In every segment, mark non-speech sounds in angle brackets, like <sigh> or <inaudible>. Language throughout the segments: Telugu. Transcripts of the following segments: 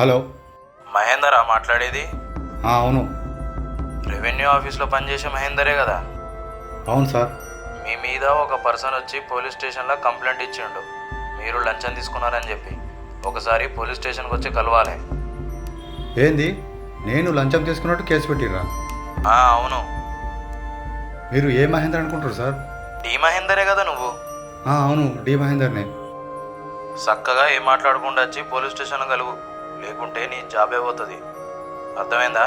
హలో. మహేందరా మాట్లాడేది? అవును. రెవెన్యూ ఆఫీస్లో పనిచేసే మహేందరే కదా? అవును సార్. మీ మీద ఒక పర్సన్ వచ్చి పోలీస్ స్టేషన్లో కంప్లైంట్ ఇచ్చిండు. మీరు లంచం తీసుకున్నారని చెప్పి. ఒకసారి పోలీస్ స్టేషన్కి వచ్చి కలవాలి. ఏంది? నేను లంచం తీసుకున్నట్టు కేసు పెట్టిర్రా? ఆ, అవును. మీరు ఏ మహేందర్ అనుకుంటారు సార్? డి మహేందరే కదా నువ్వు? అవును డి మహేందర్నే. చక్కగా ఏం మాట్లాడకుండా వచ్చి పోలీస్ స్టేషన్ కలుగు లేకుంటే నీ జాబే పోతుంది. అర్థమైందా?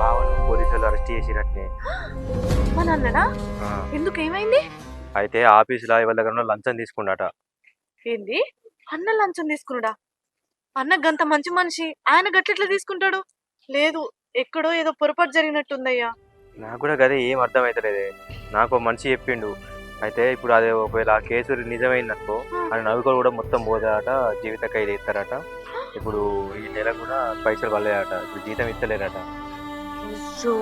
బావను పోలీసులు అరెస్ట్ చేసిరట్నే <gasps> మన అన్నడా ఎందుకు ఏమైంది అయితే ఆఫీసులో ఎవరి దగ్గర లంచం తీసుకున్నాట. ఏంది? అన్న లంచం తీసుకున్నాడా? అన్న గంత మంచి మనిషి. ఆయన గట్లెట్లా తీసుకుంటాడు? లేదు ఎక్కడో ఏదో పొరపాటు జరిగినట్టుందయ్యా. నాకు కూడా గదే ఏం అర్థమవుతలేదే నాకు మనిషి చెప్పిండు. అయితే ఇప్పుడు అదే ఒకవేళ ఆ కేసు నిజమైందనుకో ఆయన నవ్వుకోలు కూడా మొత్తం పోదాట జీవిత ఖైదు ఇస్తారట. ఇప్పుడు ఈ నెల కూడా పైసలు పడలేదట ఇప్పుడు జీతం ఇస్తలేరట. అయ్యో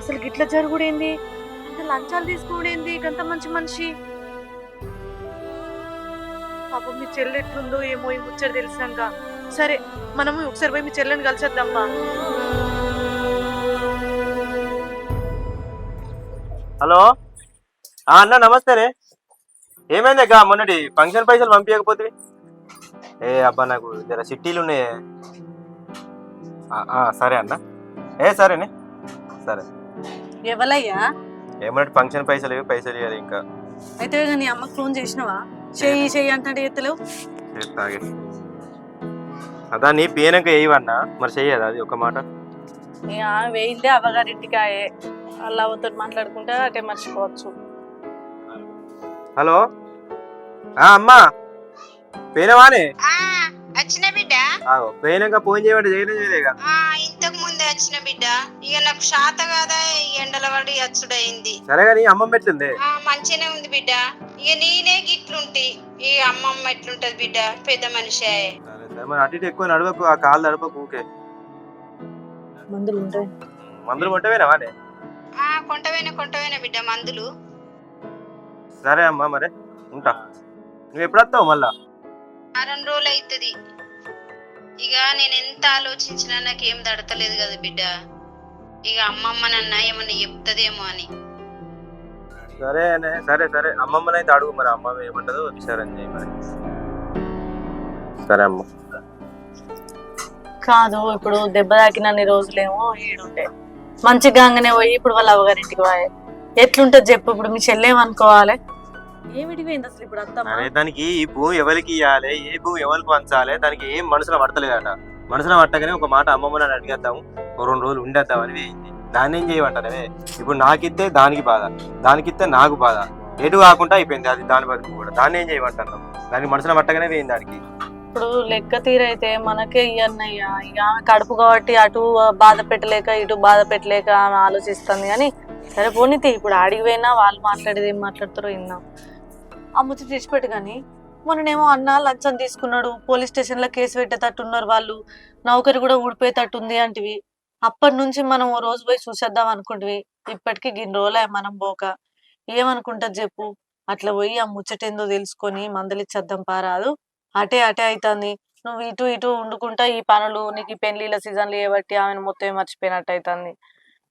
అసలు గిట్ల జరుగుడేంది లంచాలు తీసుకునేంది గంత మంచి మనిషి. పాపం మీ చెల్లి ఎట్లుందో ఏమో ఈ ముచ్చట తెలిసినాక సరే మనము ఒకసారి పోయి మీ చెల్లెని కలిసేద్దామా హలో? ఆ అన్న నమస్తేనే ఏమైంది అక్క? మొన్నటి ఫంక్షన్ పైసలు పంపించకపోతే ఏ అబ్బా నాకు జర సిట్టీలు ఉన్నాయే సరే అన్న. ఏ సరేనే. సరే. ఎవలయ్యా? ఏమన్నట్టు ఫంక్షన్ పైసలు ఇవి పైసలు ఇవ్వాలి ఇంకా. అయితే నీ అమ్మకు ఫోన్ చేసినావా? చెయ్యి చెయ్యి అంటే ఎత్తలేవు? తాగే. అదా నీ పేనక వేయవన్నా మరి చెయ్యదు? అది ఒక మాట. అవ్వగారింటికి ఆయే అలా అవతో మాట్లాడుకుంటే అటే మర్చిపోవచ్చు. హలో? ఆ అమ్మా. పేనవానే ఆ వచ్చిన బిడ్డ. పేనక ఫోన్ చేయమంటే చేయలేదు చేయలేగా? ఆ ఇంతకు ముందే వచ్చిన బిడ్డ. ఇక నాకు శాత కాదా ఎండల పడి అచ్చుడైంది సరే కానీ అమ్మమ్మ ఆ మంచిగానే ఉంది బిడ్డ. ఇక నేనే గిట్లుంటి. ఈ అమ్మమ్మ ఎట్లుంటది బిడ్డ? పెద్ద మనిషి అటు ఎక్కువ నడవకు ఆ కాళ్ళు నడవకు ఊకే. మందులు ఉంటాయి. మందులు కొంటవేనావానే ఆ కొంటవేనా కొంటవేనా బిడ్డ మందులు. సరే అమ్మా మరి ఉంటా. నువ్వు ఎప్పుడు వస్తావు మళ్ళా? వారం రోజులు అవుతుంది ఇక నేను ఎంత ఆలోచించినా నాకేం దడతలేదు కదా బిడ్డ. ఇక అమ్మమ్మ నన్న ఏమన్నా చెప్తదేమో అని. సరే అనే సరే సరే. అమ్మమ్మనైతే అడుగు మరి. అమ్మమ్మ ఏమంటదో విచారం చేయి మరి. సరే అమ్మ. కాదు ఇప్పుడు దెబ్బ తాకినన్ని రోజులేమో ఈడుండే. మంచిగానే పోయి ఇప్పుడు వాళ్ళ అవ్వగారింటికి పోయే. ఎట్లుంటది చెప్పు ఇప్పుడు మీ చెల్లేమనుకోవాలి ఏమిటిపోయింది అసలు ఇప్పుడు అత్తమ్మ? అరే దానికి ఈ భూమి ఎవరికి ఇవ్వాలి ఏ భూమి ఎవరికి పంచాలి? దానికి ఏం మనసులో పడతలేదట. మనసులో పట్టగానే ఒక మాట అమ్మమ్మ నన్ను అడిగేద్దాం ఓ రెండు రోజులు ఉండేద్దాం అని వేయింది. దాన్ని ఏం చేయమంటానే ఇప్పుడు నాకిస్తే దానికి బాధ దానికిస్తే నాకు బాధ. ఎటు కాకుండా అయిపోయింది అది దాని బతుకు కూడా. దాన్ని ఏం చేయమంటున్నాం దానికి మనసులో పట్టగానే వేయింది దానికి ఇప్పుడు లెక్క తీరైతే మనకే ఇయ్యన్నయ్య. ఇక ఆమె కడుపు కాబట్టి అటు బాధ పెట్టలేక ఇటు బాధ పెట్టలేక ఆమె ఆలోచిస్తుంది కానీ సరే పోనీతే ఇప్పుడు అడిగిపోయినా వాళ్ళు మాట్లాడేది ఏం మాట్లాడతారో విన్నాం. ఆ ముచ్చట తెచ్చిపెట్టు కానీ మొన్ననేమో అన్న లంచం తీసుకున్నాడు. పోలీస్ స్టేషన్లో కేసు పెట్టేటట్టు ఉన్నారు వాళ్ళు. నౌకరి కూడా ఊడిపోయేటట్టు ఉంది అంటివి. అప్పటి నుంచి మనం ఓ రోజు పోయి చూసేద్దాం అనుకుంటివి. ఇప్పటికి గిన్ని రోజులే మనం పోక. ఏమనుకుంటది చెప్పు. అట్లా పోయి ఆ ముచ్చటేందో తెలుసుకొని మందలిచ్చేద్దాం పారాదు. అటే అటే అవుతుంది నువ్వు ఇటు ఇటు వండుకుంటా ఈ పనులు నీకు ఈ పెళ్ళిళ్ళ సీజన్లు ఏబట్టి ఆమెను మొత్తం మర్చిపోయినట్టు అవుతుంది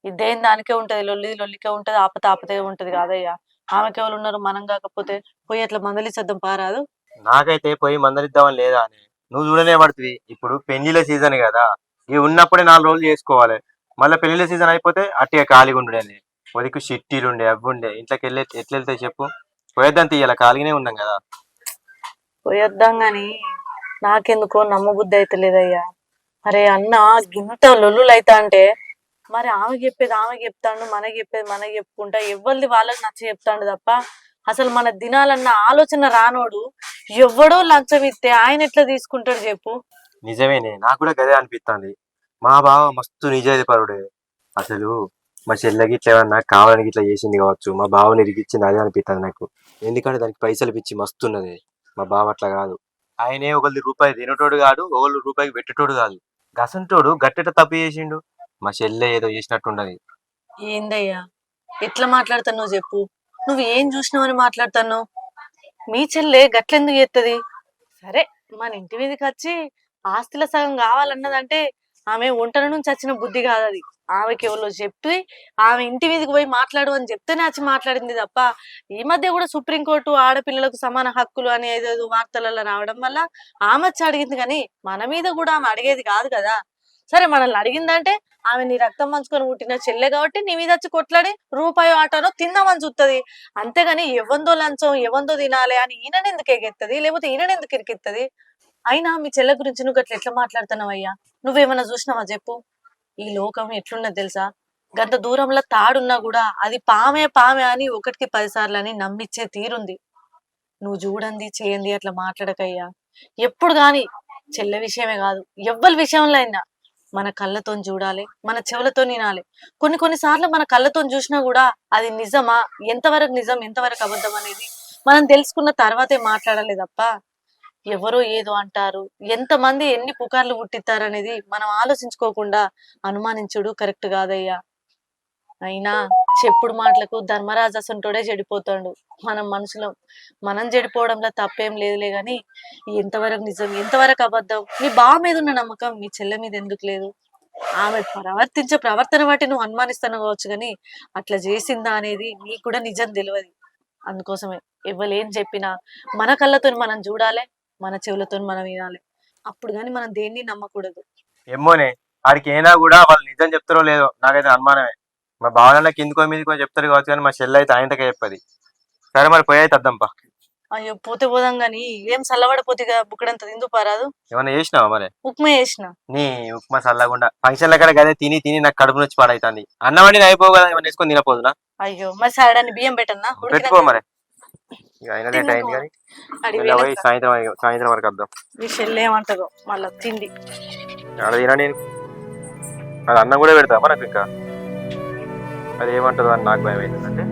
ఇదేం దానికే ఉంటది? లొల్లి లొల్లికే ఉంటది ఆపత ఆపతే ఉంటది కాదయ్యా. ఆమెకి ఎవరు ఉన్నారు? మనం కాకపోతే పోయి అట్లా మందలిచ్చేద్దాం పారాదు. నాకైతే పోయి మందలిద్దామని లేదా అని. నువ్వు చూడనే పడుతుంది ఇప్పుడు పెళ్ళిళ్ళ సీజన్ కదా. ఇవి ఉన్నప్పుడే నాలుగు రోజులు చేసుకోవాలి. మళ్ళీ పెళ్ళిళ్ళ సీజన్ అయిపోతే అట్టిగా ఖాళీగా ఉండే ఒదికు షిట్టీలు ఉండే అవి ఉండే ఇంట్లోకి వెళ్ళి ఎట్లా వెళ్తాయి చెప్పు. పోయేద్దాం తీయాలి? ఖాళీగానే ఉన్నాం కదా. పోయొద్దాం గాని నాకెందుకో నమ్మబుద్ధి అయితలేదయ్యా అరే అన్న గింత లొల్లులు అయితే అంటే మరి ఆమె చెప్పేది ఆమె చెప్తాడు మనకి చెప్పేది మనకి చెప్పుకుంటా ఎవరిది వాళ్ళకి నచ్చ చెప్తాడు తప్ప అసలు మన దినాలన్న ఆలోచన రానోడు ఎవడో లంచం ఇస్తే ఆయన ఎట్లా తీసుకుంటాడు చెప్పు. నిజమేనే నాకు కూడా గదే అనిపిస్తుంది మా బావ మస్తు నిజాది పరుడే అసలు మా చెల్లెకి ఇట్లా ఏమన్నా కావాలని ఇట్లా చేసింది కావచ్చు మా బావని ఇరిగిచ్చింది అదే అనిపిస్తుంది నాకు. ఎందుకంటే దానికి పైసలు పిచ్చి మస్తు ఉన్నది. మా బావ అట్లా కాదు. ఆయనే ఒకళ్ళది రూపాయి తినటోడు కాదు ఒకళ్ళు రూపాయికి పెట్టేటోడు కాదు. గసంటోడు గట్టెట తప్పు చేసిండు. మా చెల్లె ఏదో చేసినట్టుండది. ఏందయ్యా? ఎట్లా మాట్లాడుతున్నావు చెప్పు. నువ్వు ఏం చూసినావని మాట్లాడతాను మీ చెల్లె గట్లెందుకు చేస్తుంది సరే మన ఇంటి మీదకి వచ్చి ఆస్తిలో సగం కావాలన్నదంటే ఆమె ఒంటరి నుంచి వచ్చిన బుద్ధి కాదు అది ఆమెకి ఎవరో చెప్పి ఆమె ఇంటి మీదకి పోయి మాట్లాడు అని చెప్తేనే వచ్చి మాట్లాడింది తప్ప ఈ మధ్య కూడా సుప్రీంకోర్టు ఆడపిల్లలకు సమాన హక్కులు అని ఏదేదో వార్తలలో రావడం వల్ల ఆమె వచ్చి అడిగింది కానీ మన మీద కూడా ఆమె అడిగేది కాదు కదా. సరే మనల్ని అడిగిందంటే ఆమె నీ రక్తం పంచుకొని పుట్టిన చెల్లె కాబట్టి నీ మీద వచ్చి కొట్లాడి రూపాయి ఆటోనో తిందామని చూస్తుంది అంతేగాని ఎవందో లంచం ఎవందో తినాలి అని ఈయనని ఎందుకు ఎగెత్తది? లేకపోతే ఈయనని ఎందుకు అయినా మీ చెల్లె గురించి నువ్వు అట్లా ఎట్లా మాట్లాడుతున్నావయ్యా? నువ్వేమన్నా చూసినావా చెప్పు? ఈ లోకం ఎట్లున్నది తెలుసా? గంత దూరంలో తాడున్నా కూడా అది పామే పామే అని ఒకటికి పది సార్లు అని నమ్మిచ్చే తీరుంది. నువ్వు చూడండి చేయండి అట్లా మాట్లాడకయ్యా. ఎప్పుడు కానీ చెల్లె విషయమే కాదు ఎవ్వరి విషయంలో అయినా మన కళ్ళతో చూడాలి మన చెవులతో వినాలి. కొన్ని కొన్ని సార్లు మన కళ్ళతో చూసినా కూడా అది నిజమా? ఎంతవరకు నిజం ఎంతవరకు అబద్ధం అనేది మనం తెలుసుకున్న తర్వాతే మాట్లాడాలి తప్ప ఎవరో ఏదో అంటారు. ఎంతమంది ఎన్ని పుకార్లు పుట్టిస్తారు అనేది మనం ఆలోచించుకోకుండా అనుమానించుడు కరెక్ట్ కాదయ్యా. అయినా చెప్పుడు మాటలకు ధర్మరాజు అసంటోడే చెడిపోతాడు. మనం మనుషులం మనం చెడిపోవడంలో తప్పేం లేదులే గాని ఎంతవరకు నిజం ఎంతవరకు అబద్ధం? మీ బావ మీద ఉన్న నమ్మకం మీ చెల్లె మీద ఎందుకు లేదు? ఆమె ప్రవర్తించే ప్రవర్తన బట్టి నువ్వు అనుమానిస్తాను కావచ్చు కానీ అట్లా చేసిందా అనేది నీకు కూడా నిజం తెలియదు అందుకోసమే ఎవరేం చెప్పినా మన కళ్ళతో మనం చూడాలి. మన చెవులతో మనం వినాలి. అప్పుడు కానీ మనం దేన్ని నమ్మకూడదు. ఏమోనే ఆడికి అయినా కూడా వాళ్ళు నిజం చెప్తారో లేదో నాకైతే అనుమానమే. మా బావనన్న కిందికో మీదకో చెప్తారు కావచ్చు కానీ మా చెల్లి అయితే ఆయనకే చెప్పది. సరే మరి పోయి అయితే అద్దాంపా అయ్యో పోతే పోదాం గాని ఏం చల్లబడిపోతే బుక్కడంత తిందు పారాదు ఏమన్నా చేసినావా మరి? ఉప్మా చేసిన. నీ ఉప్మా చల్లకుండా ఫంక్షన్ల కాడ గదే తిని తిని నాకు కడుపు నొచ్చి పాడైతుంది. అన్నం వండి ఏమన్నా వేసుకొని తినపోదునా? అయ్యో మరి సాయడాన్ని బియ్యం పెట్టన్నా? పెట్టుకో మరి. సాయంత్రం వరకు వద్దాం. మీ చెల్లి ఏమంటదో మళ్ళా తిండి. అది అన్నం కూడా పెడతా మనకు ఇంకా. అది ఏమంటుందో అని నాకు భయం అవుతుందంటే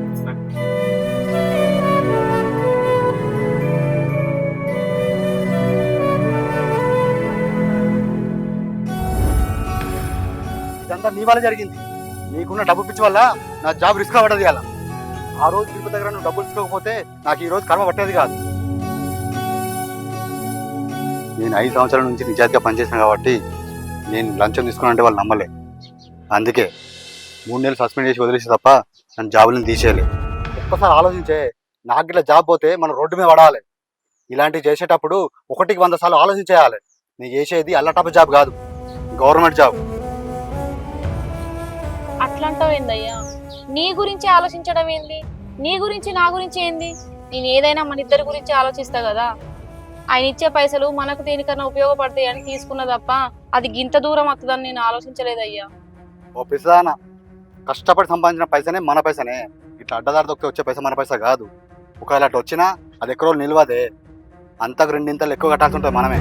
ఇదంతా నీ వల్ల జరిగింది. నీకున్న డబ్బు పిచ్చి వల్ల నా జాబ్ రిస్క్ అవ్వడది అలా ఆ రోజు తిరుపతి దగ్గర నువ్వు డబ్బులు తీసుకోకపోతే నాకు ఈ రోజు కర్మ పట్టేది కాదు. నేను ఐదు సంవత్సరాల నుంచి నిజాయితీగా పనిచేసాను కాబట్టి నేను లంచం తీసుకున్నానంటే వాళ్ళు నమ్మలే. అందుకే మూడు నెలలు సస్పెండ్ చేసి వదిలేసి తప్ప నన్ను జాబులను తీసేయలే. ఒక్కసారి ఆలోచించే నాకు ఇట్లా జాబ్ పోతే మనం రోడ్డు మీద పడాలి. ఇలాంటివి చేసేటప్పుడు ఒకటికి వంద సార్లు ఆలోచించేయాలి. నేను చేసేది అల్లటప్ప జాబ్ కాదు గవర్నమెంట్ జాబ్. అట్లంటావు ఏందయ్యా నీ గురించి ఆలోచించడం ఏంది? నీ గురించి నా గురించి ఏంది? నేను ఏదైనా మన ఇద్దరి గురించి ఆలోచిస్తా కదా. ఆయన ఇచ్చే పైసలు మనకు దేనికన్నా ఉపయోగపడతాయి అని తీసుకున్న తప్ప అది గింత దూరం వస్తుందని నేను ఆలోచించలేదయ్యా. ఓ పిసదాన కష్టపడి సంపాదించిన పైసనే మన పైసనే. ఇట్లా అడ్డదారి దొక్కితే వచ్చే పైసా మన పైసా కాదు. ఒకవేళ అట్లా వచ్చినా అది ఎక్కడో నిల్వదే. అంతకు రెండింతలు ఎక్కువ కట్టాల్సి ఉంటుంది మనమే.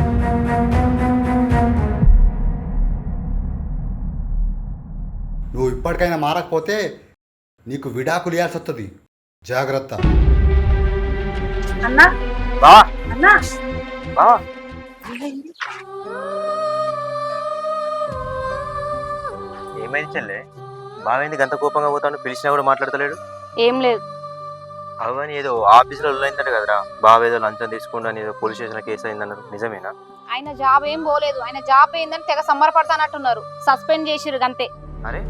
నువ్వు ఇప్పటికైనా మారకపోతే నీకు విడాకులు ఇవ్వాల్సి వస్తుంది జాగ్రత్త. అన్నా? అన్నా? ఏమైంది చెల్లె బావేంది గంత కోపంగా పోతాను పిలిచినా కూడా మాట్లాడతలేడు? ఏం లేదు. అవని ఏదో ఆఫీసులో అయిందంట కదరా. బావ ఏదో లంచం తీసుకుంటా ఏదో పోలీస్ స్టేషన్ కేసు అయిందన్నారు. నిజమేనా? ఆయన జాబ్ ఏం పోలేదు. ఆయన జాబ్ ఏందని తెగ సంబరపడతానట్టున్నారు. సస్పెండ్ చేసిరు గంతే. అరే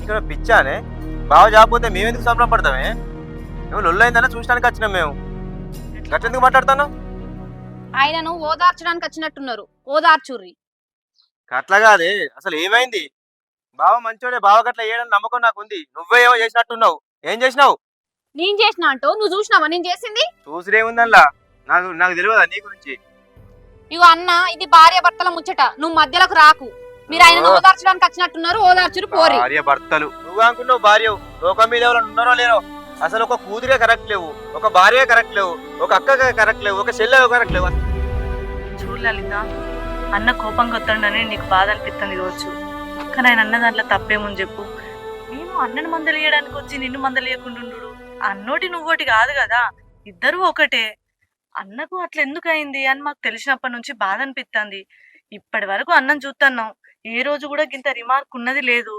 ఇక్కడ పిచ్చానే? బావ జాబ్ పోతే మేమెందుకు సంబరం పడతామే నువ్వు లొల్లైందన్న చూసడానికి వచ్చినాం మేము. గట్లెందుకు మాట్లాడతాను? ఆయనను ఓదార్చడానికి వచ్చినట్టున్నారు. ఓదార్చుర్రి. అట్లా కాదే. అసలు ఏమైంది? బావ మంచోడే బావ గట్ల ఏడని నమ్మకం నాకు ఉంది నువ్వే ఏమో చేసినట్టున్నావు. ఏం చేసినావు? నేను చేసిన అంటూ? నువ్వు చూసినావా? నేను చేసింది? చూసిరేముందల్లా? నాకు నాకు తెలియదా నీ గురించి? ఇగో అన్న ఇది భార్య భర్తల ముచ్చట. నువ్వు మధ్యలోకి రాకు. మీరు ఆయన. ఓదార్చడానికి వచ్చినట్టున్నారు. ఓదార్చురు పోరి భార్య భర్తలు నువ్వు అనుకున్నావు భార్య లోకం మీద ఎవరైనా ఉన్నారో లేరో అసలు ఒక కూతురే కరెక్ట్ లేవు ఒక భార్య కరెక్ట్ లేవు ఒక అక్క కరెక్ట్ లేవు ఒక చెల్లె కరెక్ట్ లేవు. చూడు లలిత అన్న కోపంగా వస్తాడని నీకు బాధ అనిపిస్తుంది కావచ్చు. కానీ ఆయన అన్న దాంట్లో తప్పేముంది చెప్పు. నేను అన్నని మందలియడానికి వచ్చి నిన్ను మందలియకుండా అన్నోటి నువ్వోటి కాదు కదా ఇద్దరు ఒకటే. అన్నకు అట్లా ఎందుకు అయింది అని మాకు తెలిసినప్పటి నుంచి బాధ అనిపిస్తుంది ఇప్పటి వరకు అన్నం చూస్తున్నాం ఏ రోజు కూడా గింత రిమార్క్ ఉన్నది లేదు.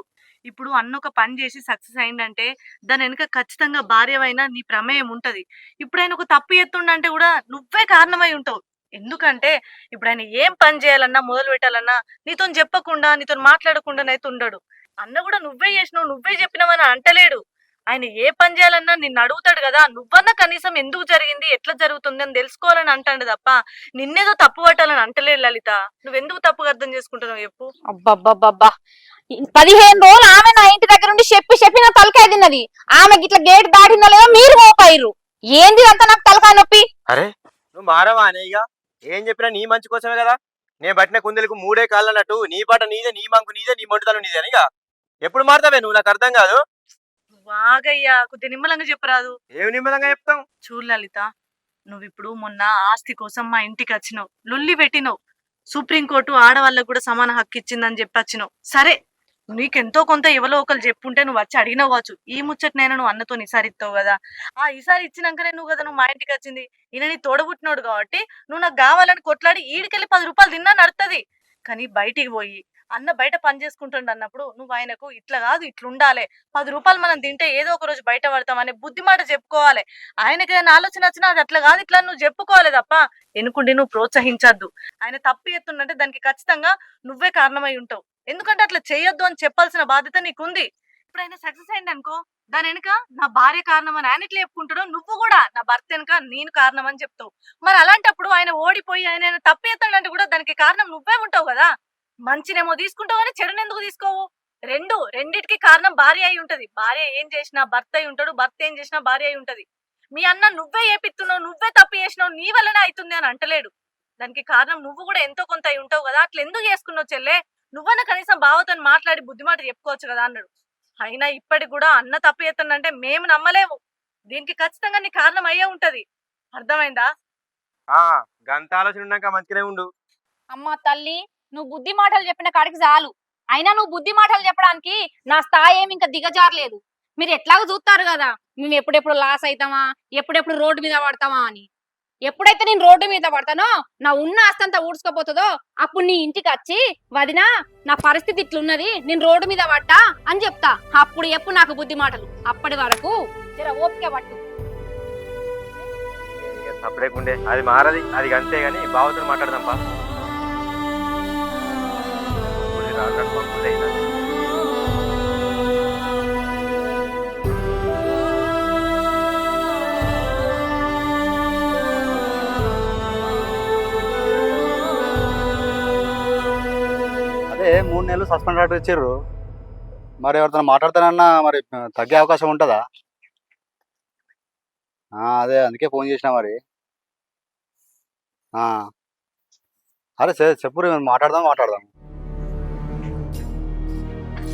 ఇప్పుడు అన్న ఒక పని చేసి సక్సెస్ అయిందంటే దాని వెనుక ఖచ్చితంగా భార్యవైనా నీ ప్రమేయం ఉంటది. ఇప్పుడు ఆయన ఒక తప్పు ఎత్తుండంటే కూడా నువ్వే కారణమై ఉంటావు. ఎందుకంటే ఇప్పుడు ఆయన ఏం పని చేయాలన్నా మొదలు పెట్టాలన్నా నీతో చెప్పకుండా నీతో మాట్లాడకుండానైతే ఉండడు. అన్న కూడా నువ్వే చేసినావు నువ్వే చెప్పినావని అంటలేడు. ఆయన ఏ పని చేయాలన్నా నిన్ను అడుగుతాడు కదా నువ్వన్నా కనీసం ఎందుకు జరిగింది ఎట్లా జరుగుతుంది అని తెలుసుకోవాలని అంటాడు తప్ప నిన్నేదో తప్పు పట్టాలని అంటలేదు లలిత. నువ్వెందుకు తప్పుగా అర్థం చేసుకుంటున్నావు చెప్పు. అబ్బబ్బబ్బబ్బా! పదిహేను రోజులు ఆమె నా ఇంటి దగ్గర నుండి చెప్పి చెప్పి నా తలకాయ తిన్నది. ఆమె గిట్ల గేట్ దాటిందో లేదో మీరు మోపాయిర్రు ఏంది అంతా నాకు తలకాయ నొప్పి? అరే నువ్వు మారవా అనే ఇక? ఏం చెప్పినా నీ మంచి కోసమే కదా? నేను పట్టిన కుందెలకు మూడే కాళ్ళు అన్నట్టు నీ పాట నీదే నీ మంకు నీదే నీ మొండుదనం నీదే అని ఇక? ఎప్పుడు మారుతావే నువ్వు? నాకు అర్థం కాదు. వాగయ్యా కొద్దిగా నిమ్మలంగా చెప్పరాదు. ఏమి నిమ్మలంగా చెప్తాం చూడు లలిత నువ్వు ఇప్పుడు మొన్న ఆస్తి కోసం మా ఇంటికి వచ్చినావు. లొల్లి పెట్టినావు. సుప్రీంకోర్టు ఆడవాళ్ళకు కూడా సమాన హక్కు ఇచ్చిందని చెప్పి వచ్చినావు. సరే నీకెంతో కొంత ఎవరో ఒకరు చెప్పుంటే నువ్వు వచ్చి అడిగినావు కావచ్చు. ఈ ముచ్చటనైనా నువ్వు అన్నతో ఈసారి ఇస్తావు కదా. ఆ ఈసారి ఇచ్చినాకనే నువ్వు కదా నువ్వు మా ఇంటికి వచ్చింది. ఈయన నీ తోడబుట్టినోడు కాబట్టి నువ్వు నాకు కావాలని కొట్లాడి ఈడికెళ్ళి పది రూపాయలు తిన్నా నడుతుంది కానీ బయటికి పోయి అన్న బయట పని చేసుకుంటుండ అన్నప్పుడు నువ్వు ఆయనకు ఇట్లా కాదు ఇట్లా ఉండాలి పది రూపాయలు మనం తింటే ఏదో ఒక రోజు బయట పడతామనే బుద్ధి మాట చెప్పుకోవాలి. ఆయనకి ఏదైనా ఆలోచన వచ్చినా అది అట్లా కాదు ఇట్లా నువ్వు చెప్పుకోవాలి తప్ప ఎనుకుండి నువ్వు ప్రోత్సహించద్దు. ఆయన తప్పు ఎత్తుండంటే దానికి ఖచ్చితంగా నువ్వే కారణమై ఉంటావు. ఎందుకంటే అట్లా చేయొద్దు అని చెప్పాల్సిన బాధ్యత నీకుంది. ఇప్పుడు ఆయన సక్సెస్ అయింది అనుకో దాని వెనుక నా భార్య కారణం అని ఆయన ఇట్లా చెప్పుకుంటాడు నువ్వు కూడా నా భర్త వెనుక నేను కారణం అని చెప్తావు. మరి అలాంటప్పుడు ఆయన ఓడిపోయి ఆయన తప్పేస్తాడంటే కూడా దానికి కారణం నువ్వే ఉంటావు కదా. మంచినేమో తీసుకుంటావు కానీ చెడుని ఎందుకు తీసుకోవు? రెండు రెండిటికి కారణం భార్య అయి ఉంటది. భార్య ఏం చేసినా భర్త అయి ఉంటాడు భర్త ఏం చేసినా భార్య అయి ఉంటది. మీ అన్న నువ్వే ఏపిస్తున్నావు నువ్వే తప్పు చేసినావు నీ వల్లనే అవుతుంది అని అంటలేడు. దానికి కారణం నువ్వు కూడా ఎంతో కొంత అయి ఉంటావు కదా. అట్లా ఎందుకు చేసుకున్నావు చెల్లె? నువ్వన్నా కనీసం బావతో మాట్లాడి బుద్ధిమాట చెప్పుకోవచ్చు కదా అన్నాడు. అయినా ఇప్పటికి కూడా అన్న తప్పు చేస్తానంటే మేము నమ్మలేము. దీనికి ఖచ్చితంగా నీ కారణం అయ్యే ఉంటది. అర్థమైందా? ఆ గంత ఆలోచన ఉన్నాక మంచిగానే ఉండు. అమ్మ తల్లి నువ్వు బుద్ధి మాటలు చెప్పిన కాడికి చాలు. అయినా నువ్వు బుద్ధి మాటలు చెప్పడానికి నా స్థాయి ఏమి ఇంకా దిగజారలేదు. మీరు ఎట్లాగో చూస్తారు కదా మేము ఎప్పుడెప్పుడు లాస్ అవుతామా ఎప్పుడెప్పుడు రోడ్డు మీద పడతామా అని. ఎప్పుడైతే నేను రోడ్డు మీద పడతానో నా ఉన్న ఆస్తి అంతా ఊడ్చుకోపోతుందో అప్పుడు నీ ఇంటికి వచ్చి వదినా నా పరిస్థితి ఇట్లున్నది నేను రోడ్డు మీద పడ్డా అని చెప్తా. అప్పుడు ఎప్పుడు నాకు బుద్ధి మాటలు. అప్పటి వరకు జర ఓపిక పట్టు. సపరేకుండే. అది మారది అది అంతే గాని బావతో మాట్లాడదాం బా మూడు నెలలు సస్పెండ్ ఆర్డర్ ఇచ్చారు. మరి ఎవరితో మాట్లాడతానన్నా మరి తగ్గే అవకాశం ఉంటుందా? ఆ, అదే అందుకే ఫోన్ చేసిన మరి. ఆ. అరే సరే చెప్పు మాట్లాడదాం మాట్లాడదాం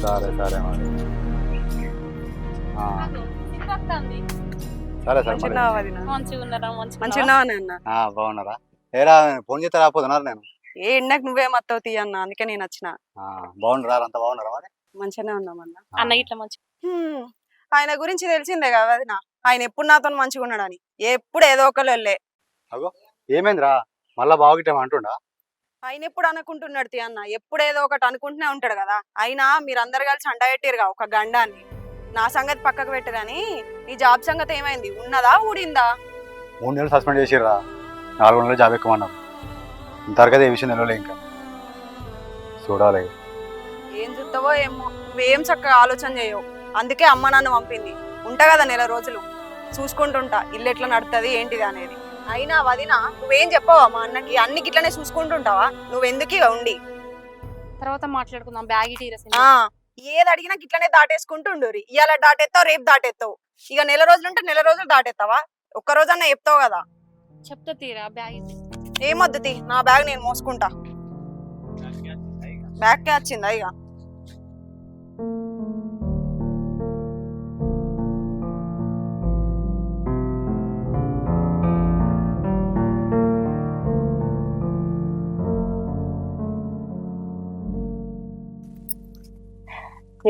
సరే సరే మరి. ఆ, సరే సరే మరి. మంచిగా ఉన్నారా మంచిగా అన్న ఆ, బాగున్నారా? ఏరా ఫోన్ చేస్తే రాకపోతున్నారు నేను. ఏ ఎండకు నువ్వే మత్తవు అన్న అందుకే నేను వచ్చిన. ఆ, బాగున్నారా అంత బాగున్నారా మంచిగానే ఉన్నామన్న. ఆ, అన్న ఇట్లా మంచి. ఆయన గురించి తెలిసిందే కదా వదిన. ఆయన ఎప్పుడు నాతో మంచిగా ఉన్నాడని. ఎప్పుడు ఏదో ఒకరు వెళ్ళే. ఏమైందిరా? మళ్ళా బాగుంటాం అంటుండా? ఆయన ఎప్పుడు అనుకుంటున్నాడు తీ అన్న. ఎప్పుడు ఏదో ఒకటి అనుకుంటూనే ఉంటాడు కదా. అయినా మీరందరు కలిసి అంట పెట్టిరుగా ఒక గండాన్ని. నా సంగతి పక్కకు పెట్టు గాని నీ జాబ్ సంగతి ఏమైంది? ఉన్నదా? ఊడిందా? మూడు నెలలు సస్పెండ్ చేసిర్రా. నాలుగు నెలలు జాబ్ ఎక్కమన్నారు. ఇంతవరకు ఏ విషయం నిలవలే ఇంకా. చూడాలి. ఏం చూస్తావో ఏమో. నువ్వేం చక్కగా ఆలోచన చేయవు. అందుకే అమ్మ నాన్న పంపింది. ఉంటా కదా నెల రోజులు. చూసుకుంటుంటా. ఇల్లు ఎట్లా నడుతుంది ఏంటిది అనేది. అయినా వదిన నువ్వేం చెప్పవా మా అన్నకి? అన్నికి ఇట్లనే చూసుకుంటుంటావా? నువ్వెందుకు ఇక ఉండి? తర్వాత మాట్లాడుకుందాం. బ్యాగ్ ఆ ఏది అడిగినా ఇట్లనే దాటేసుకుంటుండు ఇవాళ దాటేస్తావు రేపు దాటేస్తావు ఇక నెల రోజులు ఉంటే నెల రోజులు దాటేస్తావా ఒక్క రోజన్నా చెప్తావు కదా. చెప్తా తీరా బ్యాగ్ ఏమొద్దు తీ నా బ్యాగ్ నేను మోసుకుంటా. బ్యాగ్ కే వచ్చిందా ఇక?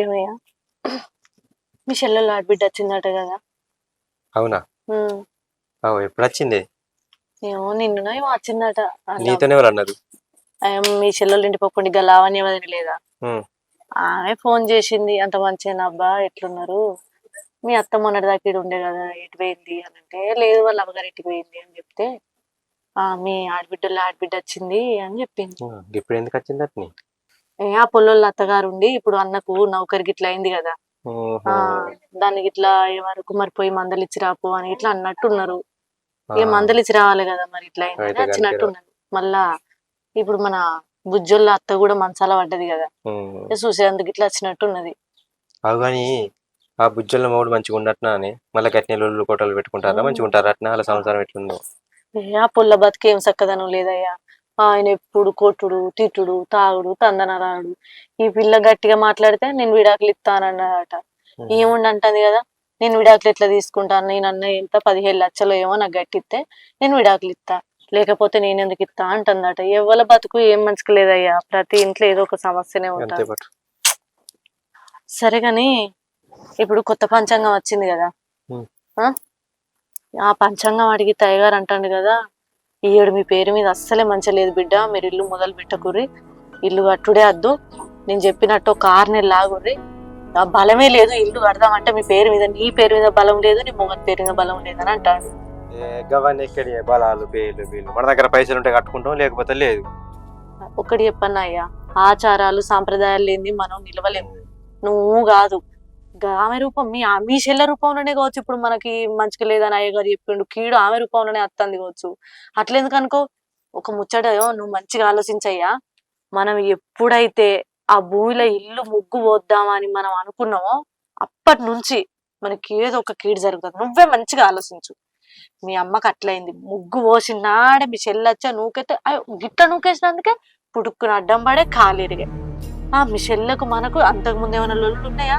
ఏమయ్యా? మీ చెల్లెలు ఆడబిడ్డ వచ్చిందట కదా? అవునా? ఎప్పుడు వచ్చింది ఏమో నిన్నునో ఏమో వచ్చిందట. నీతోనే ఎవరు అన్నారు? మీ చెల్లెలు ఇంటి ఇంకా లావణ్య వదిన లేదా. ఆమె ఫోన్ చేసింది అంత మంచిగా అబ్బా ఎట్లున్నారు? మీ అత్త మొన్నటి దాకా ఈడ ఉండే కదా ఎటు పోయింది అని అంటే లేదు వాళ్ళ అమ్మగారు ఎటు పోయింది అని చెప్తే ఆ మీ ఆడబిడ్డలో ఆడబిడ్డ వచ్చింది అని చెప్పింది. ఇప్పుడు ఎందుకు వచ్చింది అట్ని ఏ ఆ పొల్లోళ్ళ అత్తగారు ఉండి ఇప్పుడు అన్నకు నౌకరి గిట్లా అయింది కదా. దానికి ఇట్లా వరకు మరి పోయి మందలు ఇచ్చి రాపో అని ఇట్లా అన్నట్టున్నారు ఇక మందలు ఇచ్చి రావాలి కదా మరి ఇట్లా అయింది అయితే వచ్చినట్టున్నారు మళ్ళా ఇప్పుడు మన బుజ్జోళ్ళ అత్త కూడా మంచాల పడ్డది కదా. చూసేందుకు ఇట్లా వచ్చినట్టున్నది అవు కానీ ఆ బుజ్జల మౌడు మంచిగా ఉన్నట్టునా అని మళ్ళీ లొల్లు కోటలు పెట్టుకుంటారా? మంచిగా ఉంటారా? అట్నా అలా సంసారం ఎట్లుందో. ఆ పుల్ల బతికి ఏం చక్కదనం లేదయ్యా. ఆయన ఎప్పుడు కొట్టుడు తిట్టుడు తాగుడు తందనరాడు. ఈ పిల్ల గట్టిగా మాట్లాడితే నేను విడాకులు ఇస్తానన్నదట ఏముండి అంటది కదా? నేను విడాకులు ఎట్లా తీసుకుంటాను? నేను అన్న ఎంత? పదిహేడు లక్షలు ఏమో నాకు గట్టిస్తే నేను విడాకులు ఇస్తా. లేకపోతే నేను ఎందుకు ఇస్తా అంటుందట. ఎవరి బతుకు ఏం మంచిగా లేదయ్యా. ప్రతి ఇంట్లో ఏదో ఒక సమస్యనే ఉంటుంది. సరే గాని ఇప్పుడు కొత్త పంచాంగం వచ్చింది కదా. ఆ? ఆ పంచాంగం అడిగి తయ్యగారు అంటాడు కదా ఈ ఏడు మీ పేరు మీద అస్సలే మంచి లేదు బిడ్డ మీరు ఇల్లు మొదలు పెట్టకుర్రి ఇల్లు కట్టుడే వద్దు. నేను చెప్పినట్టు ఒక ఆరు నెలలు ఆగుర్రి. ఆ బలమే లేదు ఇల్లు కడదామంటే మీ పేరు మీద నీ పేరు మీద బలం లేదు నీ మొగన్ పేరు మీద బలం లేదు అని అంటాడు గవాన్ని బలాలు పేర్లు వీళ్ళు. మన దగ్గర పైసలు ఉంటే కట్టుకుంటాం లేకపోతే లేదు. ఒకటి చెప్పన్నా అయ్యా ఆచారాలు సాంప్రదాయాలు లేని మనం నిలవలేము. నువ్వు కాదు. ఆమె రూపం మీ ఆ- మీ చెల్లె రూపంలోనే కావచ్చు. ఇప్పుడు మనకి మంచిగా లేదని అయ్య గారు చెప్పిండు కీడు ఆమె రూపంలోనే అత్తంది కావచ్చు. అట్లెందుకు అనుకో? ఒక ముచ్చట నువ్వు మంచిగా ఆలోచించయ్యా. మనం ఎప్పుడైతే ఆ భూమిలో ఇల్లు ముగ్గు పోద్దామని మనం అనుకున్నామో అప్పటి నుంచి మనకి ఏదో ఒక కీడు జరుగుతుంది. నువ్వే మంచిగా ఆలోచించు. మీ అమ్మకి అట్లయింది. ముగ్గు పోసినాడే మీ చెల్లొచ్చా నూకెత్తే గిట్ట నూకేసినందుకే పుడుక్కున అడ్డం పడే కాలిరిగే ఆ మీ చెల్లెకు మనకు అంతకు ముందు ఏమైనా లొల్లు ఉన్నాయా?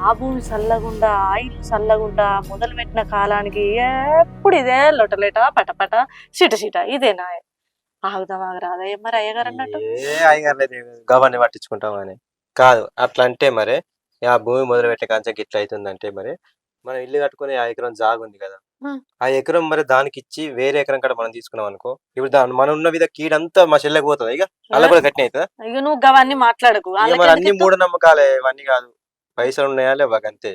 ఆ భూమి చల్లగుండా ఆ ఇల్లు చల్లగుండా మొదలు పెట్టిన కాలానికి ఎప్పుడు ఇదే లొటలేట పటపట సిట సిట ఇదేనా ఆగుదాం ఆగరాదా ఏం మరి అయ్యగారు అన్నట్టు. ఏ అయ్యగారు లేదు గవాన్ని పట్టించుకుంటాం అని. కాదు అట్లా అంటే మరి ఆ భూమి మొదలు పెట్టే కాంచెకి ఇట్లా అవుతుందంటే మరి మనం ఇల్లు కట్టుకునే ఆ ఎకరం జాగు ఉంది కదా. ఆ. ఎకరం మరి దానికి ఇచ్చి వేరే ఎకరం కాడ మనం తీసుకున్నాం అనుకో ఇప్పుడు దాని మనం ఉన్న విధ కీడంతా మా చెల్లెకి పోతుంది ఇక? అలా కూడా గట్టిన అవుతుందా ఇక నువ్వు గవన్నీ మాట్లాడకు. ఇక మరి అన్ని ఇస్తావ్? మూఢనమ్మకాలే ఇవన్నీ కాదు. పైసలు ఉన్నాయా లేవా అంతే.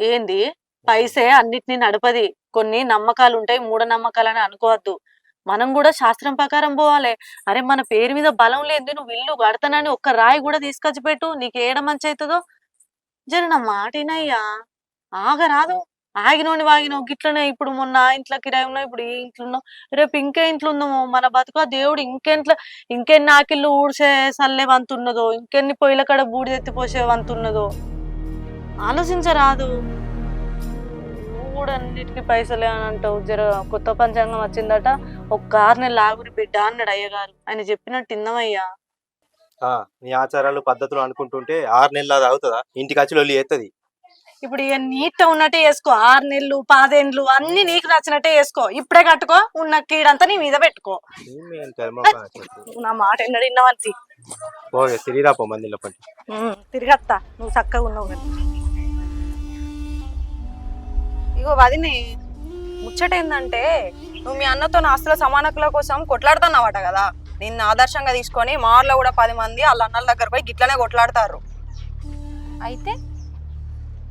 ఏంది? పైసే అన్నిటిని నడపది. కొన్ని నమ్మకాలు ఉంటాయి మూఢనమ్మకాలని అనుకోవద్దు. మనం కూడా శాస్త్రం ప్రకారం పోవాలి. అరే మన పేరు మీద బలం లేదు నువ్వు ఇల్లు కడతానని ఒక్క రాయి కూడా తీసుకొచ్చి పెట్టు నీకు ఏడ మంచి అవుతుందో? జర నా మాటినయ్యా ఆగరాదు. ఆగినోని వాగినో గిట్లనే ఇప్పుడు మొన్న ఇంట్లో కిరాయి ఉన్నావు ఇప్పుడు ఈ ఇంట్లో ఉన్నావు రేపు ఇంకే ఇంట్లో ఉందామో మన బతుక దేవుడు ఇంకెంట్లో ఇంకెన్ని ఆకిళ్ళు ఊడ్చే సల్లే వంతున్నదో ఇంకెన్ని పొయ్యిల కాడ బూడిదెత్తి పోసే వంతున్నదో? ఆలోచించరాదు. కూడా అన్నిటికీ పైసలే అని అంటావు. జర కొత్త పంచాంగం వచ్చిందట. ఒక ఆరు నెలలు ఆగురి బిడ్డ అన్నాడు అయ్యగారు. ఆయన చెప్పినట్టు ఇన్నమయ్యా ఆ, నీ ఆచారాలు పద్ధతులు అనుకుంటుంటే ఆరు నెలలు అది అవుతుందా? ఇంటికి వచ్చి లొల్లి ఎత్తది. ఇప్పుడు ఇక నీట్ ఉన్నట్టే వేసుకో ఆరు నెలలు పాదేండ్లు అన్ని నీకు నచ్చినట్టే వేసుకో ఇప్పుడే కట్టుకో ఉన్న కీడంతా నీ మీద పెట్టుకో. <laughs> నా మాట ఎన్నడు విన్నవంతి? పోగే తిరిగిరా పో మందిలో తిరిగత్తా నువ్వు చక్కగా ఉన్నావు కానీ ఇగో వదిని ముచ్చట ఏంటంటే నువ్వు మీ అన్నతో నా ఆస్తుల సమానకుల కోసం కొట్లాడుతున్నావట కదా. నిన్ను ఆదర్శంగా తీసుకొని మా ఊర్లో కూడా పది మంది వాళ్ళ అన్నల దగ్గర పోయి గిట్లనే కొట్లాడతారు. అయితే?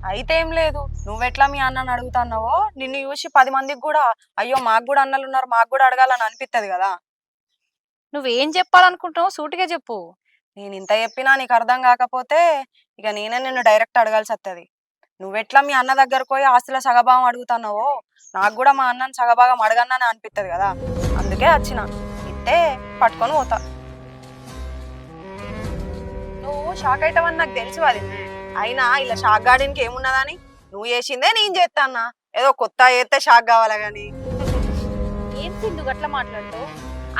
అయితే ఏం లేదు. నువ్వెట్లా మీ అన్నని అడుగుతున్నావో? నిన్ను చూసి పది మందికి కూడా అయ్యో మాకు కూడా అన్నలు ఉన్నారు మాకు కూడా అడగాలని అనిపిస్తుంది కదా. నువ్వేం చెప్పాలనుకుంటున్నావు సూటిగా చెప్పు. నేను ఇంత చెప్పినా నీకు అర్థం కాకపోతే ఇక నేనే నిన్ను డైరెక్ట్ అడగాల్సి వస్తుంది నువ్వెట్లా మీ అన్న దగ్గరకు పోయి ఆస్తుల సగభాగం అడుగుతున్నావో? నాకు కూడా మా అన్నని సగభాగం అడగన్నానే అనిపిస్తుంది కదా? అందుకే వచ్చిన. ఇట్టే పట్టుకొని పోతా. నువ్వు షాక్ అవుతావని నాకు తెలుసు అది. అయినా ఇలా షాక్ గార్డెన్కి ఏమున్నదని? నువ్వు చేసిందే నేను చేస్తానా ఏదో కొత్త చేస్తే షాక్ కావాలా గాని? ఏం సింధు గట్లా మాట్లాడుతూ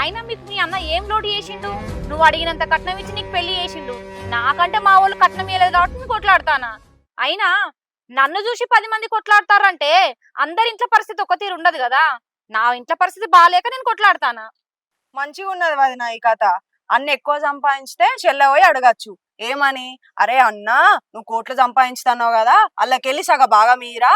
అయినా మీకు మీ అన్న ఏం లోటు చేసిండు? నువ్వు అడిగినంత కట్నం ఇచ్చి నీకు పెళ్ళి చేసిండు. నాకంటే మా వాళ్ళు కట్నం ఇవ్వలేదు కాబట్టి నేను కొట్లాడతానా? అయినా నన్ను చూసి పది మంది కొట్లాడతారంటే అందరి ఇంట్లో పరిస్థితి ఒక తీరు ఉండదు కదా. నా ఇంట్లో పరిస్థితి బాగాలేక నేను కొట్లాడతానా? మంచిగా ఉన్నది వదిన ఈ కథ. అన్ని ఎక్కువ సంపాదించితే చెల్లె పోయి అడగచ్చు. ఏమని? అరే అన్నా నువ్వు కోట్లు సంపాదించుతున్నావు కదా అల్లకెళ్ళి సగ బాగా మీరా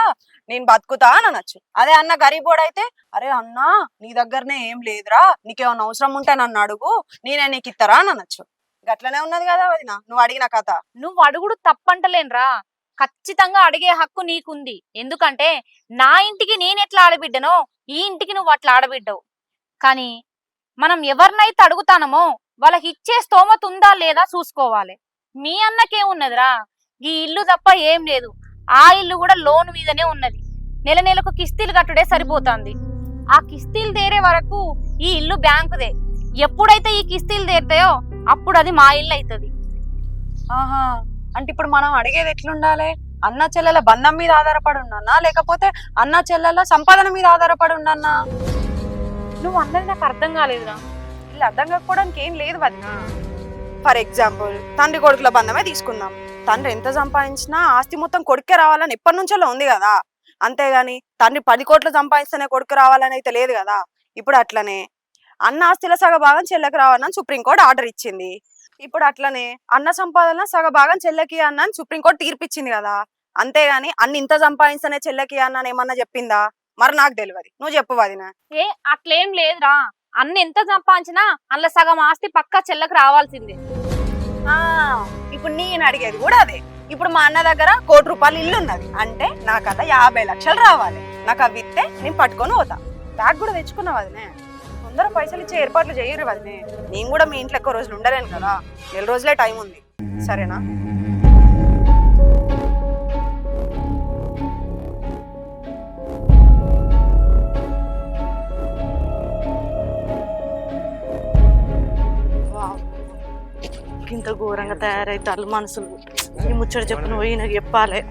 నేను బతుకుతా అని అనొచ్చు. అదే అన్న గరీబోడు అయితే అరే అన్నా నీ దగ్గరనే ఏం లేదురా నీకేమన్నా అవసరం ఉంటే నన్ను అడుగు నేనే నీకు ఇస్తారా అని అనొచ్చు. గట్లనే ఉన్నది కదా వదిన నువ్వు అడిగిన కథ. నువ్వు అడుగుడు తప్పంటలేనురా. ఖచ్చితంగా అడిగే హక్కు నీకుంది. ఎందుకంటే నా ఇంటికి నేను ఎట్లా ఆడబిడ్డనో ఈ ఇంటికి నువ్వు అట్లా ఆడబిడ్డవు. కానీ మనం ఎవరినైతే అడుగుతానమో వాళ్ళకి ఇచ్చే స్తోమత ఉందా లేదా చూసుకోవాలి. మీ అన్నకేమున్నదిరా? ఈ ఇల్లు తప్ప ఏం లేదు. ఆ ఇల్లు కూడా లోన్ మీదనే ఉన్నది. నెల నెలకు కిస్తీలు కట్టుడే సరిపోతుంది. ఆ కిస్తీలు తేరే వరకు ఈ ఇల్లు బ్యాంకుదే. ఎప్పుడైతే ఈ కిస్తీలు తీరుతాయో అప్పుడు అది మా ఇల్లు అవుతుంది ఆహా. అంటే ఇప్పుడు మనం అడిగేది ఎట్లుండాలి? అన్న చెల్లెల బంధం మీద ఆధారపడి ఉన్నానా లేకపోతే అన్న చెల్లెల సంపాదన మీద ఆధారపడి ఉన్నానా నువ్వు అన్నది నాకు అర్థం కాలేదురా. ఇలా అర్థం కాకపోవడానికి ఏం లేదు వదిన. ఫర్ ఎగ్జాంపుల్ తండ్రి కొడుకుల బంధమే తీసుకుందాం. తండ్రి ఎంత సంపాదించినా ఆస్తి మొత్తం కొడుకే రావాలని ఎప్పటి నుంచో ఉంది కదా? అంతేగాని తండ్రి పది కోట్లు సంపాదిస్తేనే కొడుకు రావాలని అయితే లేదు కదా? ఇప్పుడు అట్లనే. అన్న ఆస్తిలో సగ భాగం చెల్లెకి రావాలని సుప్రీంకోర్టు ఆర్డర్ ఇచ్చింది. ఇప్పుడు అట్లనే అన్న సంపాదన సగ భాగం చెల్లెకి అన్న అని సుప్రీంకోర్టు తీర్పిచ్చింది కదా. అంతేగాని అన్ని ఇంత సంపాదిస్తేనే చెల్లెకి అన్న అని ఏమన్నా చెప్పిందా? మరి నాకు తెలియదు నువ్వు చెప్పు వదినా. ఏ అట్లేం లేదురా. అన్న ఎంత సంపాదించినా అందులో సగం ఆస్తి పక్కా చెల్లకు రావాల్సిందే. ఆ ఇప్పుడు నేను అడిగేది కూడా అదే. ఇప్పుడు మా అన్న దగ్గర కోటి రూపాయలు ఇల్లు ఉన్నది. అంటే నాకు అలా యాభై లక్షలు రావాలి. నాకు అవి ఇస్తే నేను పట్టుకొని పోతా. బ్యాగ్ కూడా తెచ్చుకున్నావు అదినే అందరం పైసలు ఇచ్చే ఏర్పాట్లు చేయరు వదినే. నేను కూడా మీ ఇంట్లో ఎక్కువ రోజులు ఉండలేను కదా. నెల రోజులే టైం ఉంది. సరేనా? వావ్. ఇంత ఘోరంగా తయారైతారు మనుషులు ఈ ముచ్చట చెప్పిన పోయి నాకు చెప్పాలి.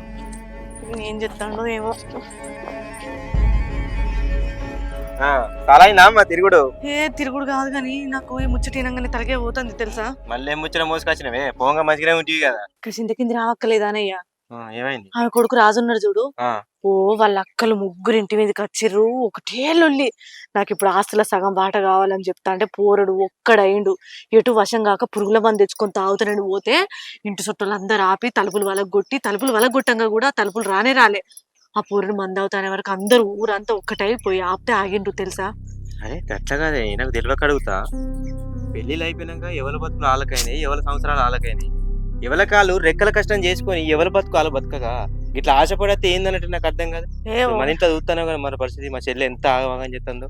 నేను ఏం చెప్తాను ఏమో. చాలా అయిందా అమ్మ తిరుగుడు? ఏ తిరుగుడు కాదు కానీ నాకు ఈ ముచ్చట వినంగానే తలకే పోతుంది తెలుసా? మళ్ళీ ఏం ముచ్చిన మోసుకొచ్చినవే? పోంగా మంచిగానే ఉంటుంది కదా. చింత కింది రావక్కలేదానయ్యా ఏమైంది? ఆమె కొడుకు రాజున్నాడు చూడు. ఓ వాళ్ళ అక్కలు ముగ్గురు ఇంటి మీదకి వచ్చిర్రు. ఒకటే లొల్లి నాకు ఇప్పుడు ఆస్తుల సగం బాట కావాలని చెప్తా అంటే పోరడు ఒక్కడయిండు ఎటు వశం కాక పురుగుల మంది తెచ్చుకొని తాగుతానని పోతే ఇంటి చుట్టూలు అందరు ఆపి తలుపులు వలగొట్టి తలుపులు వలగొట్టంగా కూడా తలుపులు రానే రాలే. ఆ పూరుని మంది అవుతానే వరకు అందరూ ఊరంతా ఒక్కటైపోయి ఆపితే ఆగిండ్రు తెలుసా? అరే గట్ల కాదే నాకు తెలియక అడుగుతా. పెళ్ళిళ్ళు అయిపోయినాక ఎవరి బతుకులు ఆలకైనాయి ఎవరి సంవత్సరాలు ఆలకైనాయి ఎవరి కాళ్ళు రెక్కల కష్టం చేసుకొని ఎవరి బతుకు వాళ్ళు బతకగా? ఇట్లా ఆశపడితే ఏందన్నట్టు నాకు అర్థం కాదు. ఏ మన ఇంట్లో చూస్తాను కానీ మన పరిస్థితి మా చెల్లె ఎంత ఆగమాగం చెప్తుందో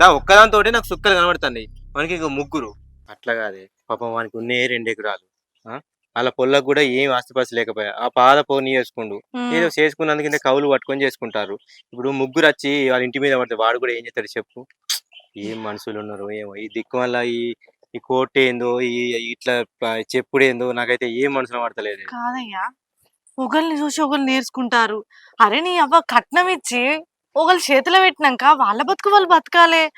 దా ఒక్కదాంతో నాకు సుక్కలు కనబడుతుంది మనకి ఇంకో ముగ్గురు. అట్లా కాదే. పాపం వానికి ఉన్నే రెండు ఎకరాలు వాళ్ళ పొల్లకు కూడా ఏం ఆస్తిపాస్తి లేకపోయా. ఆ పాద పోనీ చేసుకుండు. ఏదో చేసుకున్నందుకు ఇంత కవులు పట్టుకొని చేసుకుంటారు. ఇప్పుడు ముగ్గురు వచ్చి వాళ్ళ ఇంటి మీద పడితే వాడు కూడా ఏం చేస్తాడు చెప్పు. ఏం మనుషులు ఉన్నారు ఏమో. ఈ దిక్కు వల్ల ఈ ఈ కోట్ ఏందో ఈ ఇట్లా ప- చెప్పుడు ఏందో నాకైతే ఏం మనసులో పడతలేదు. కాదయ్యా. ఒకరిని చూసి ఒకరు నేర్చుకుంటారు. అరే నీ అవ్వ కట్నం ఇచ్చి ఒకళ్ళు చేతిలో పెట్టినాక వాళ్ళ బతుకు వాళ్ళు బతకాలే.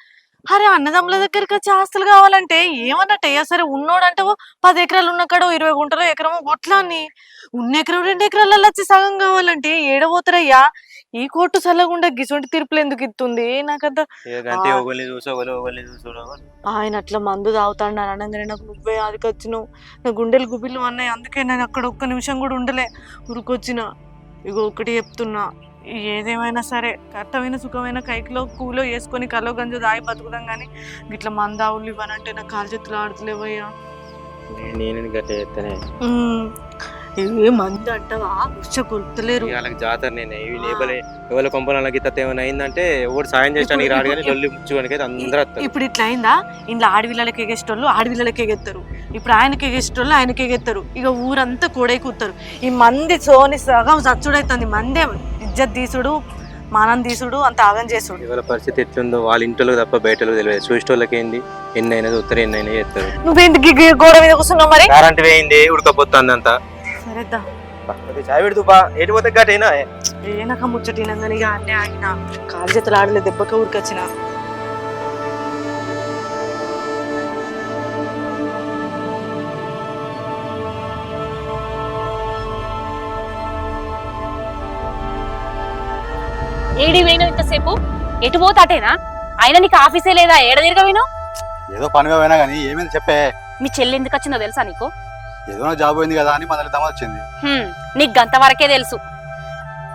అరే అన్నదమ్ముల దగ్గరికి వచ్చి ఆస్తులు కావాలంటే ఏమన్నట్టయ్యా సరే ఉన్నోడంటే ఓ పది ఎకరాలు ఉన్న కాడ ఓ ఇరవై గుంటలు ఎకరమో గొట్లాన్ని ఉన్న ఎకరం రెండు ఎకరాలలో వచ్చి సగం కావాలంటే ఏడబోతారయ్యా ఈ కోర్టు చల్లకుండా గిసొంటి తీర్పులు ఎందుకు ఇస్తుంది? నాకంత ఆయన అట్లా మందు తాగుతాడు అని అనగానే నాకు నువ్వే ఆదికొచ్చినావు. నా గుండెలు గుబిలు అన్నాయి. అందుకే నేను అక్కడ ఒక్క నిమిషం కూడా ఉండలే. ఉరికొచ్చిన. ఇగో ఒకటి చెప్తున్నా. ఏదేమైనా సరే కష్టమైన సుఖమైన కైకిలో కూలో వేసుకొని కలో గంజు దాగి బతుకుదాం కానీ ఇట్లా మందావులు ఇవ్వనంటే నా కాలు చేతులు ఆడుతలేవయ్యా. నేను గట్ట చేస్తేనే ఏ మంది అంటావా? ఉచ్చ కొలుతలేరు వాళ్ళకి జాతర నేనే. ఇవి లేపలే ఎవరి కొంపలకి తత్త ఏమైనా అయిందంటే ఎవరు సాయం చేయడానికి రాడు కానీ లొల్లి ముచ్చుకోనికి అందరూ ఇప్పుడు ఇట్లా అయిందా ఇంట్లో ఆడవిల్లలకి ఎగేసేటోళ్ళు ఆడవిల్లలకి ఎగెత్తారు. ఇప్పుడు ఆయనకి ఎగేసేటోళ్ళు ఆయనకి ఎగెత్తారు. ఇక ఊరంతా కూడై కూతారు ఈ మంది సోని సగం చచ్చుడైతుంది మందే ఇజ్జత్ తీసుడు మానం తీసుడు అంత ఆగం చేసుడు. ఎవరి పరిస్థితి ఎట్లుందో వాళ్ళ ఇంట్లో తప్ప బయటలో తెలియదు. చూసేటోళ్ళకి ఏంది ఎన్ని అయినా చూస్తారు. ఎన్ని అయినా చేస్తారు నువ్వేంటికి గి- గోడ మీద కూర్చున్నావు మరి? కరెంట్ వేయింది ఉడకపోతుంది అంతా సరేద్దా చాయ్ పెడుతూ బా ఎటు పోతే గట్టేనా? ఏనక ముచ్చటినంగానే ఇక అన్నీ ఆగిన. కాలు చేతులు ఆడలే దెబ్బక ఊరికొచ్చిన. ఏడి పోయినావు ఇంతసేపు? ఎటు పోతాటేనా అయినా నీకు ఆఫీసే లేదా? ఏడ తిరగవేను ఏదో పనిగా పోయినా కానీ ఏమైంది చెప్పే? మీ చెల్లి ఎందుకు వచ్చిందో తెలుసా నీకు? ఏదో జాబ్ పోయింది కదా అని మొదలు దమ వచ్చింది. హ్మ్, నీకు గంత వరకే తెలుసు.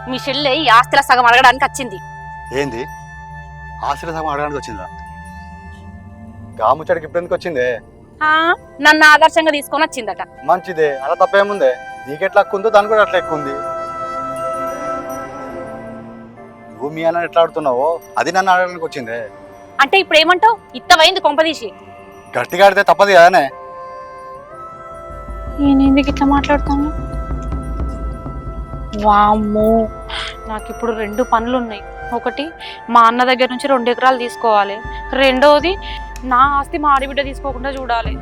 మీ చెల్లె ఈ ఆస్తుల సగం అడగడానికి వచ్చింది. ఏంది? ఆశ్రయ సగం అడగడానికి వచ్చిందా? గా ముచ్చడికి ఇప్పుడు ఎందుకు వచ్చిందే? ఆ, నన్ను ఆదర్శంగా తీసుకొని వచ్చిందట. మంచిదే అలా తప్పేముందే? నీకెట్లా ఎక్కువ ఉందో దాని కూడా అట్లా ఎక్కువ ఉంది. నువ్వు మీ అన్న ఎట్లా ఆడుతున్నావో అది నన్ను ఆడడానికి వచ్చిందే. అంటే ఇప్పుడు ఏమంటావు? ఇత్తవైంది కొంపదీసి గట్టిగా ఆడితే తప్పదు కదానే. నేను ఎందుకు ఇట్లా మాట్లాడుతాను వామ్మో నాకు ఇప్పుడు రెండు పనులు ఉన్నాయి ఒకటి మా అన్న దగ్గర నుంచి రెండు ఎకరాలు తీసుకోవాలి. రెండవది నా ఆస్తి మా ఆడబిడ్డ తీసుకోకుండా చూడాలి.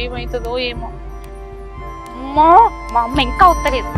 ఏమవుతుందో ఏమో. అమ్మో మా అమ్మ ఇంకా ఉత్తలేదు